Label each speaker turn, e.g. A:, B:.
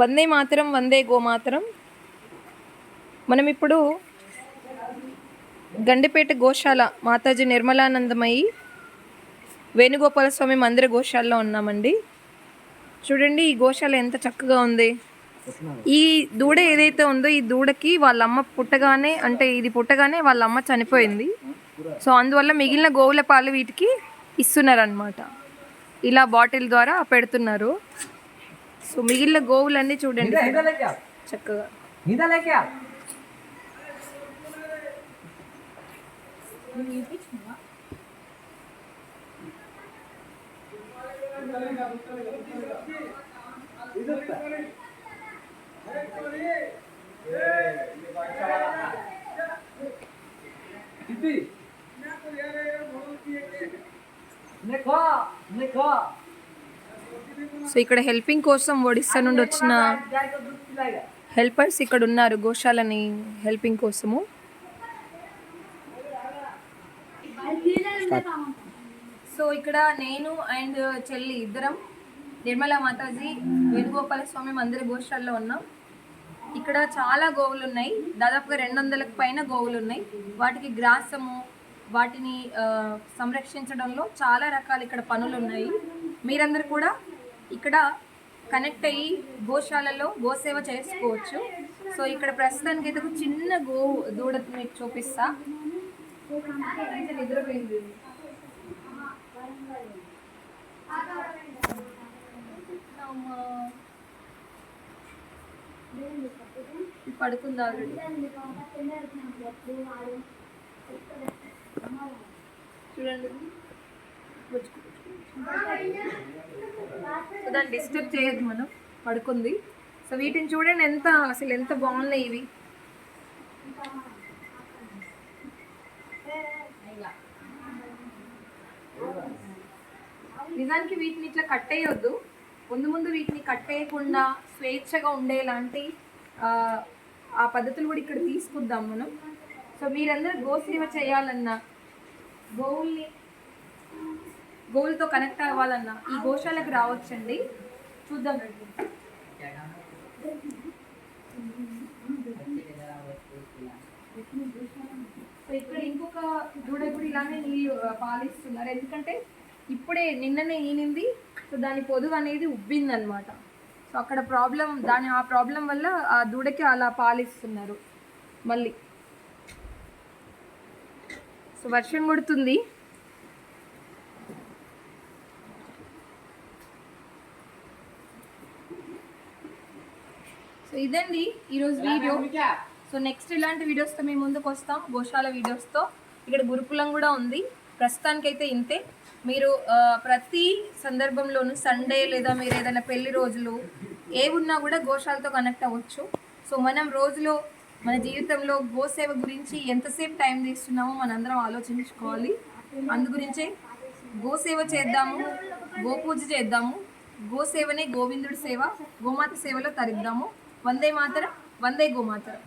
A: వందే మాతరం వందే గోమాతరం. మనం ఇప్పుడు గండిపేట గోశాల మాతాజీ నిర్మలానందమయ్యి వేణుగోపాల స్వామి మందిర గోశాలలో ఉన్నామండి. చూడండి ఈ గోశాల ఎంత చక్కగా ఉంది. ఈ దూడ ఏదైతే ఉందో ఈ దూడకి వాళ్ళ అమ్మ పుట్టగానే అంటే ఇది పుట్టగానే వాళ్ళ అమ్మ చనిపోయింది. సో అందువల్ల మిగిలిన గోవుల పాలు వీటికి ఇస్తున్నారనమాట ఇలా బాటిల్ ద్వారా పెడుతున్నారు. సో మిగిలిన గోవులన్నీ చూడండి
B: इधर इधर लेके आओ
A: చక్కగా
B: इधर लेके आओ दीदी देखो देखो
A: సో ఇక్కడ హెల్పింగ్ కోసం ఒడిస్సా నుండి వచ్చిన హెల్పర్స్ ఇక్కడ ఉన్నారు గోశాలని హెల్పింగ్ కోసము. సో ఇక్కడ నేను అండ్ చెల్లి ఇద్దరం నిర్మల మాతాజీ వేణుగోపాల స్వామి మందిర గోశాలలో ఉన్నాం. ఇక్కడ చాలా గోవులు ఉన్నాయి. దాదాపుగా రెండు వందలకు పైన గోవులు ఉన్నాయి. వాటికి గ్రాసము వాటిని సంరక్షించడంలో చాలా రకాల ఇక్కడ పనులు ఉన్నాయి. మీరందరూ కూడా ఇక్కడ కనెక్ట్ అయ్యి గోశాలలో గోసేవ చేసుకోవచ్చు. సో ఇక్కడ ప్రస్తుతానికి అయితే ఒక చిన్న గో దూడ మీకు చూపిస్తా. పడుకుందా చూడండి. దాన్ని డిస్టర్బ్ చేయదు మనం. పడుకుంది. సో వీటిని చూడండి ఎంత అసలు ఎంత బాగున్నాయి ఇవి. నిజానికి వీటిని ఇట్లా కట్టేయొద్దు ముందు ముందు వీటిని కట్టేయకుండా స్వేచ్ఛగా ఉండేలాంటి ఆ, ఆ పద్ధతులు కూడా ఇక్కడ తీసుకుందాం మనం. సో మీరందరూ గోసేవ చేయాలన్నా గోవుల్ని గోల్తో కనెక్ట్ అవ్వాలన్నా ఈ గోశాలకు రావచ్చండి. చూద్దాం సో ఇక్కడ ఇంకొక దూడ కూడా ఇలానే నీళ్ళు పాలిస్తున్నారు. ఎందుకంటే ఇప్పుడే నిన్ననే ఈనింది. సో దాని పొదువు అనేది ఉబ్బింది అనమాట సో అక్కడ ప్రాబ్లం దాని ఆ ప్రాబ్లం వల్ల ఆ దూడకి అలా పాలిస్తున్నారు. మళ్ళీ. సో వర్షం కొడుతుంది. సో ఇదండి ఈరోజు వీడియో. సో నెక్స్ట్ ఇలాంటి వీడియోస్తో మేము ముందుకు వస్తాం. గోశాల వీడియోస్తో. ఇక్కడ గురుకులం కూడా ఉంది. ప్రస్తుతానికైతే ఇంతే. మీరు ప్రతి సందర్భంలోనూ సండే లేదా మీరు ఏదైనా పెళ్ళి రోజులు ఏ ఉన్నా కూడా గోశాలతో కనెక్ట్ అవ్వచ్చు. సో మనం రోజులో మన జీవితంలో గోసేవ గురించి ఎంతసేపు టైం తీస్తున్నామో మనందరం ఆలోచించుకోవాలి. అందు గురించే గోసేవ చేద్దాము గోపూజ చేద్దాము గోసేవనే గోవిందుడి సేవ గోమాత సేవలో తరిద్దాము. వందే మాతరం వందే గోమాతరం